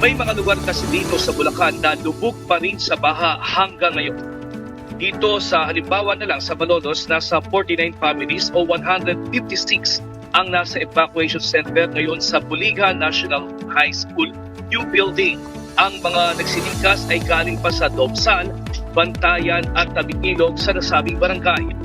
May mga lugar kasi dito sa Bulacan na lubog pa rin sa baha hanggang ngayon. Dito sa halimbawa na lang sa Malolos, nasa 49 families o 156 ang nasa evacuation center ngayon sa Buliga National High School new building. Ang mga nagsilingkas ay galing pa sa Dobsal, Bantayan at Tabingilog sa nasabing barangay.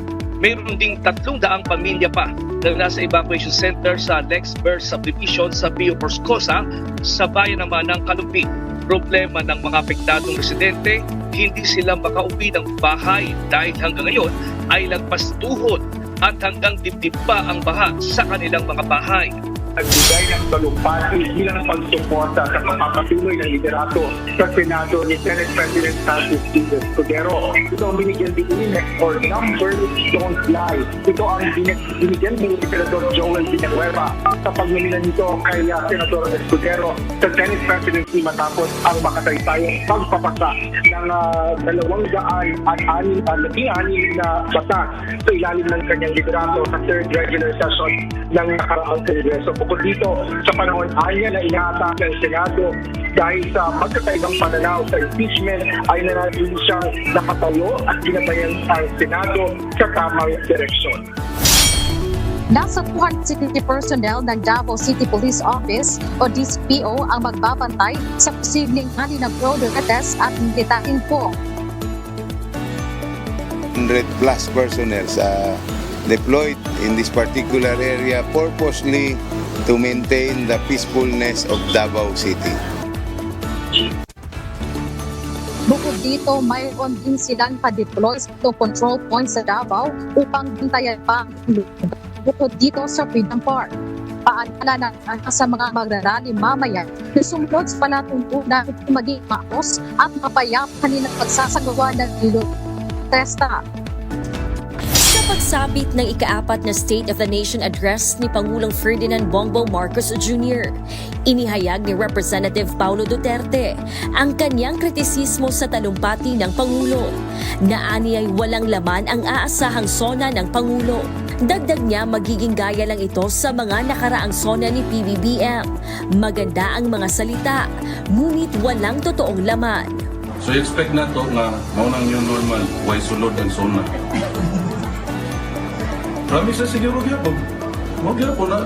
Mayroon ding tatlong daang pamilya pa na nasa evacuation center sa Lexburg Subdivision sa Pio Boscosa sa bayan naman ng Kalumpi. Problema ng mga apektadong residente, hindi sila makauwi ng bahay dahil hanggang ngayon ay lagpas tuhod at hanggang dibdib pa ang baha sa kanilang mga bahay. Nagbigay ng talumpati bilang pagsuporta sa pagpapatuloy ng liderato sa Senado ni Senate President Francis Steve Escudero. Ito ang binigyan din ni or numbers don't lie. Ito ang bin- binigyan din ni Senador Joel Villanueva sa pagmimilan nito kay uh, Senator Escudero sa Senate presidency matapos ang makataysayang pagpapasa ng uh, dalawang daan at anim, uh, labing anim na batas sa ilalim ng kanyang liderato sa third regular session ng nakaraang Kongreso. Bukod dito, sa panahon anya na inaatake ang Senado dahil sa magkakaibang pananaw sa impeachment ay nanatili siyang nakatayo at ginabayan ang Senado sa tamang direksyon. Nasa 260 personnel ng Davao City Police Office o DCPO ang magbabantay sa posibleng hali ng prodecates at detaking po. 100 plus personnel sa deployed in this particular area purposely to maintain the peacefulness of Davao City. Bukod dito, mayroon din silang pa-deploy to control points sa Davao upang bantayan pa. Bukod dito sa Freedom Park. Paalala na sa mga magrarally mamaya sumunod sa palatuntunan maging maos at mapayap kanilang pagsasagawa ng ilog. Testa. Sa pagsapit ng ikaapat na State of the Nation Address ni Pangulong Ferdinand Bongbong Marcos Jr., inihayag ni Representative Paulo Duterte ang kanyang kritisismo sa talumpati ng Pangulo. Naani ay walang laman ang aasahang sona ng Pangulo. Dagdag niya magiging gaya lang ito sa mga nakaraang sona ni PBBM. Maganda ang mga salita, ngunit walang totoong laman. So expect na to nga maunang new normal way sulod ang zona. Promise na siguro gyapon. Mo gyapon na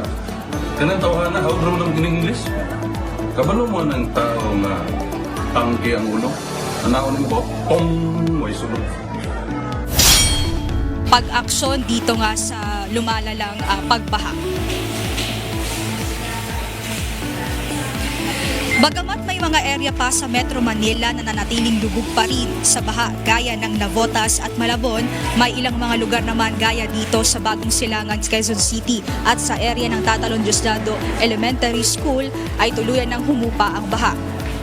kanang tawhana how drum ng in English. Kabalo mo ng tao nga tangke ang ulo. Anaon mo pong way sulod. pag-aksyon dito nga sa lumalalang ah, pagbaha. Bagamat may mga area pa sa Metro Manila na nanatiling lubog pa rin sa baha gaya ng Navotas at Malabon, may ilang mga lugar naman gaya dito sa Bagong Silangan, Quezon City at sa area ng Tatalon Diosdado Elementary School ay tuluyan ng humupa ang baha.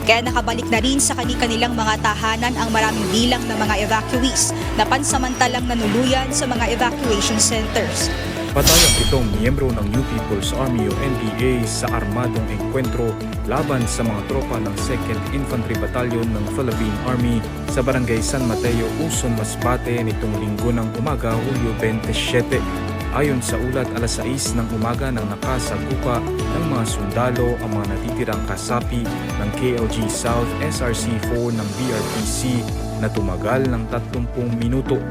Kaya nakabalik na rin sa kani-kanilang mga tahanan ang maraming bilang ng mga evacuees na pansamantalang nanuluyan sa mga evacuation centers. Patay ang pitong miyembro ng New People's Army o NPA sa armadong engkwentro laban sa mga tropa ng 2nd Infantry Battalion ng Philippine Army sa Barangay San Mateo, Uson, Masbate nitong linggo ng umaga, Hulyo 27. Ayon sa ulat, alas 6 ng umaga nang nakasagupa ng mga sundalo ang mga natitirang kasapi ng KLG South SRC-4 ng BRPC na tumagal ng 30 minuto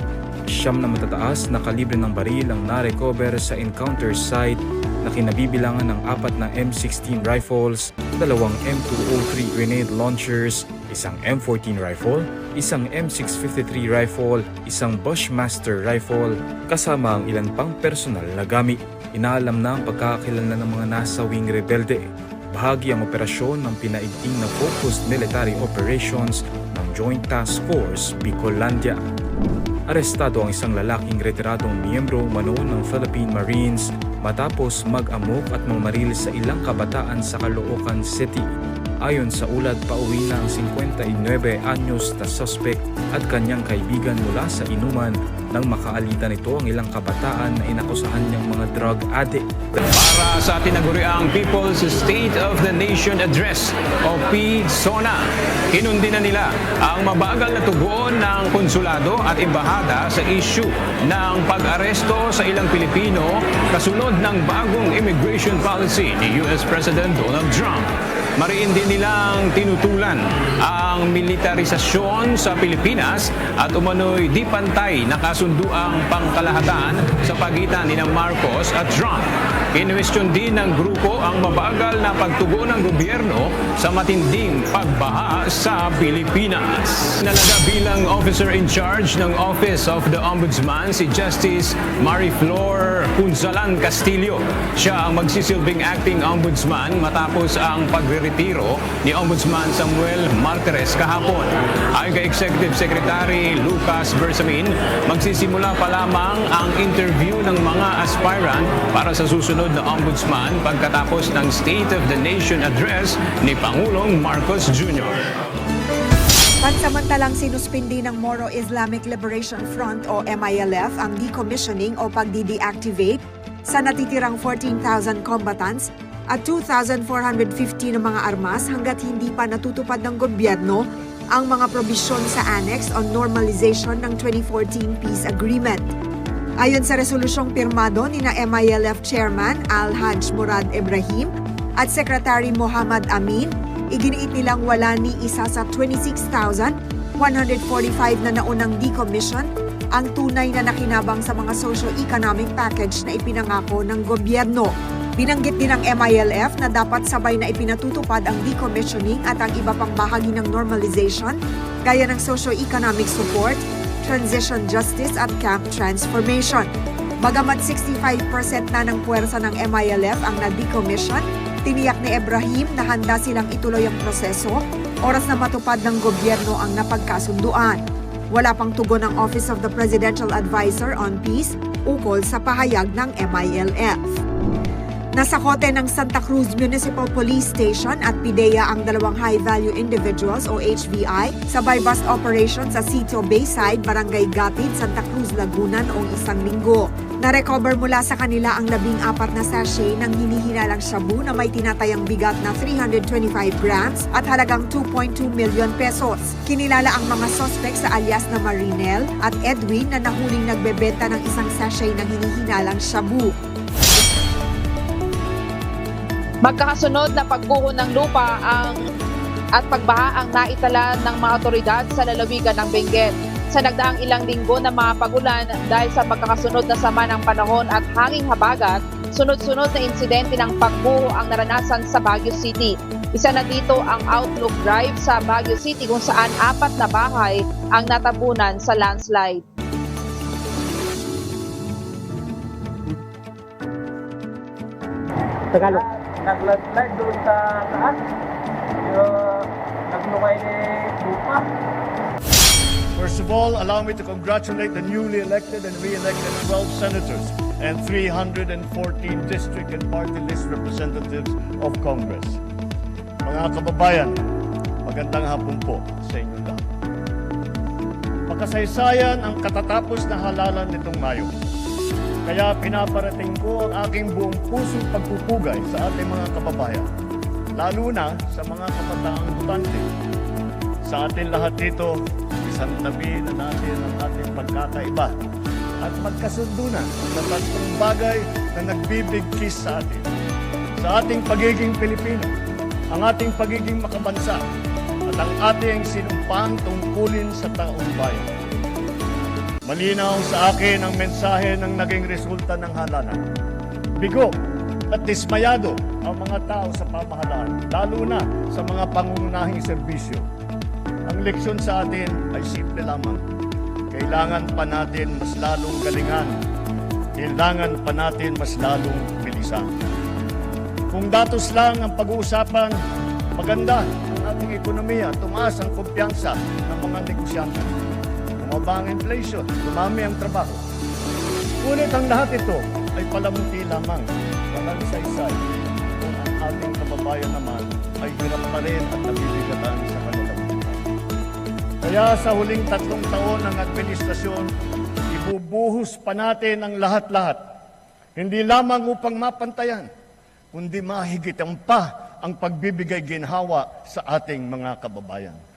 Siyam na matataas na kalibre ng baril ang na-recover sa encounter site na kinabibilangan ng apat na M16 rifles, dalawang M203 grenade launchers, isang M14 rifle, isang M653 rifle, isang Bushmaster rifle, kasama ang ilan pang personal na gamit. Inaalam na ang pagkakilala ng mga nasawing rebelde. Bahagi ang operasyon ng pinaigting na Focused Military Operations ng Joint Task Force Bicolandia. Arestado ang isang lalaking retiradong miyembro umano ng Philippine Marines matapos mag-amok at mamaril sa ilang kabataan sa Caloocan City. Ayon sa ulat, pauwi na ang 59 anyos na suspect at kanyang kaibigan mula sa inuman nang makaalitan nito ang ilang kabataan na inakusahan niyang mga drug addict. Para sa tinaguriang People's State of the Nation Address o PSONA, kinundi na nila ang mabagal na tugon ng konsulado at embahada sa issue ng pag-aresto sa ilang Pilipino kasunod ng bagong immigration policy ni US President Donald Trump. Mariin din nilang tinutulan ang militarisasyon sa Pilipinas at umano'y di pantay na kasunduang pangkalahatan sa pagitan ni Marcos at Trump. Kinwestiyon din ng grupo ang mabagal na pagtugon ng gobyerno sa matinding pagbaha sa Pilipinas. Nalaga bilang officer in charge ng Office of the Ombudsman si Justice Mariflor Punzalan Castillo. Siya ang magsisilbing acting ombudsman matapos ang pagre-retiro ni Ombudsman Samuel Martires kahapon. Ayon kay Executive Secretary Lucas Bersamin, magsisimula pa lamang ang interview ng mga aspirant para sa susunod na ombudsman pagkatapos ng State of the Nation Address ni Pangulong Marcos Jr. Pansamantalang sinuspindi ng Moro Islamic Liberation Front o MILF ang decommissioning o pagdi-deactivate sa natitirang 14,000 combatants at 2,450 ng mga armas hanggat hindi pa natutupad ng gobyerno ang mga probisyon sa Annex on Normalization ng 2014 Peace Agreement. Ayon sa resolusyong pirmado ni na MILF Chairman Al-Hajj Murad Ibrahim at Secretary Muhammad Amin, iginiit nilang wala ni isa sa 26,145 na naunang decommission ang tunay na nakinabang sa mga socio-economic package na ipinangako ng gobyerno. Binanggit din ng MILF na dapat sabay na ipinatutupad ang decommissioning at ang iba pang bahagi ng normalization gaya ng socio-economic support, transition justice at camp transformation. Bagamat 65% na ng puwersa ng MILF ang na-decommission, tiniyak ni Ibrahim na handa silang ituloy ang proseso oras na matupad ng gobyerno ang napagkasunduan. Wala pang tugon ng Office of the Presidential Advisor on Peace ukol sa pahayag ng MILF. Nasa kote ng Santa Cruz Municipal Police Station at PIDEA ang dalawang high-value individuals o HVI sa bust operation sa Sitio Bayside, Barangay Gatid, Santa Cruz, Laguna noong isang linggo. Na-recover mula sa kanila ang labing apat na sachet ng hinihinalang shabu na may tinatayang bigat na 325 grams at halagang 2.2 million pesos. Kinilala ang mga suspect sa alias na Marinel at Edwin na nahuling nagbebenta ng isang sachet ng hinihinalang shabu. Magkakasunod na pagbuho ng lupa ang at pagbaha ang naitala ng mga otoridad sa lalawigan ng Benguet. Sa nagdaang ilang linggo na mga pagulan dahil sa pagkakasunod na sama ng panahon at hanging habagat, sunod-sunod na insidente ng pagbuho ang naranasan sa Baguio City. Isa na dito ang Outlook Drive sa Baguio City kung saan apat na bahay ang natabunan sa landslide. Nag-landslide doon sa taas. Yung naglukay ni Lupa. First of all, allow me to congratulate the newly elected and re-elected 12 senators and 314 district and party list representatives of Congress. Mga kababayan, magandang hapon po sa inyong lahat. Makasaysayan ang katatapos na halalan nitong Mayo. Kaya pinaparating ko ang aking buong pusong pagpupugay sa ating mga kababayan, lalo na sa mga kabataang butante. Sa atin lahat dito, isang tabi na natin ang ating pagkakaiba at magkasundo na sa tatlong bagay na nagbibigkis sa atin. Sa ating pagiging Pilipino, ang ating pagiging makabansa at ang ating sinumpang tungkulin sa taong bayan. Malinaw sa akin ang mensahe ng naging resulta ng halalan. Bigo at dismayado ang mga tao sa pamahalaan, lalo na sa mga pangunahing serbisyo. Ang leksyon sa atin ay simple lamang. Kailangan pa natin mas lalong galingan. Kailangan pa natin mas lalong bilisan. Kung datos lang ang pag-uusapan, maganda ang ating ekonomiya, tumaas ang kumpiyansa ng mga negosyante. Bumaba ang inflation, dumami ang trabaho. Ngunit ang lahat ito ay palamuti lamang, walang isa-isa. Kung ang ating kababayan naman ay hirap pa rin at nabibigatan sa kanilang. Kaya sa huling tatlong taon ng administrasyon, ibubuhos pa natin ang lahat-lahat. Hindi lamang upang mapantayan, kundi mahigitan pa ang pagbibigay ginhawa sa ating mga kababayan.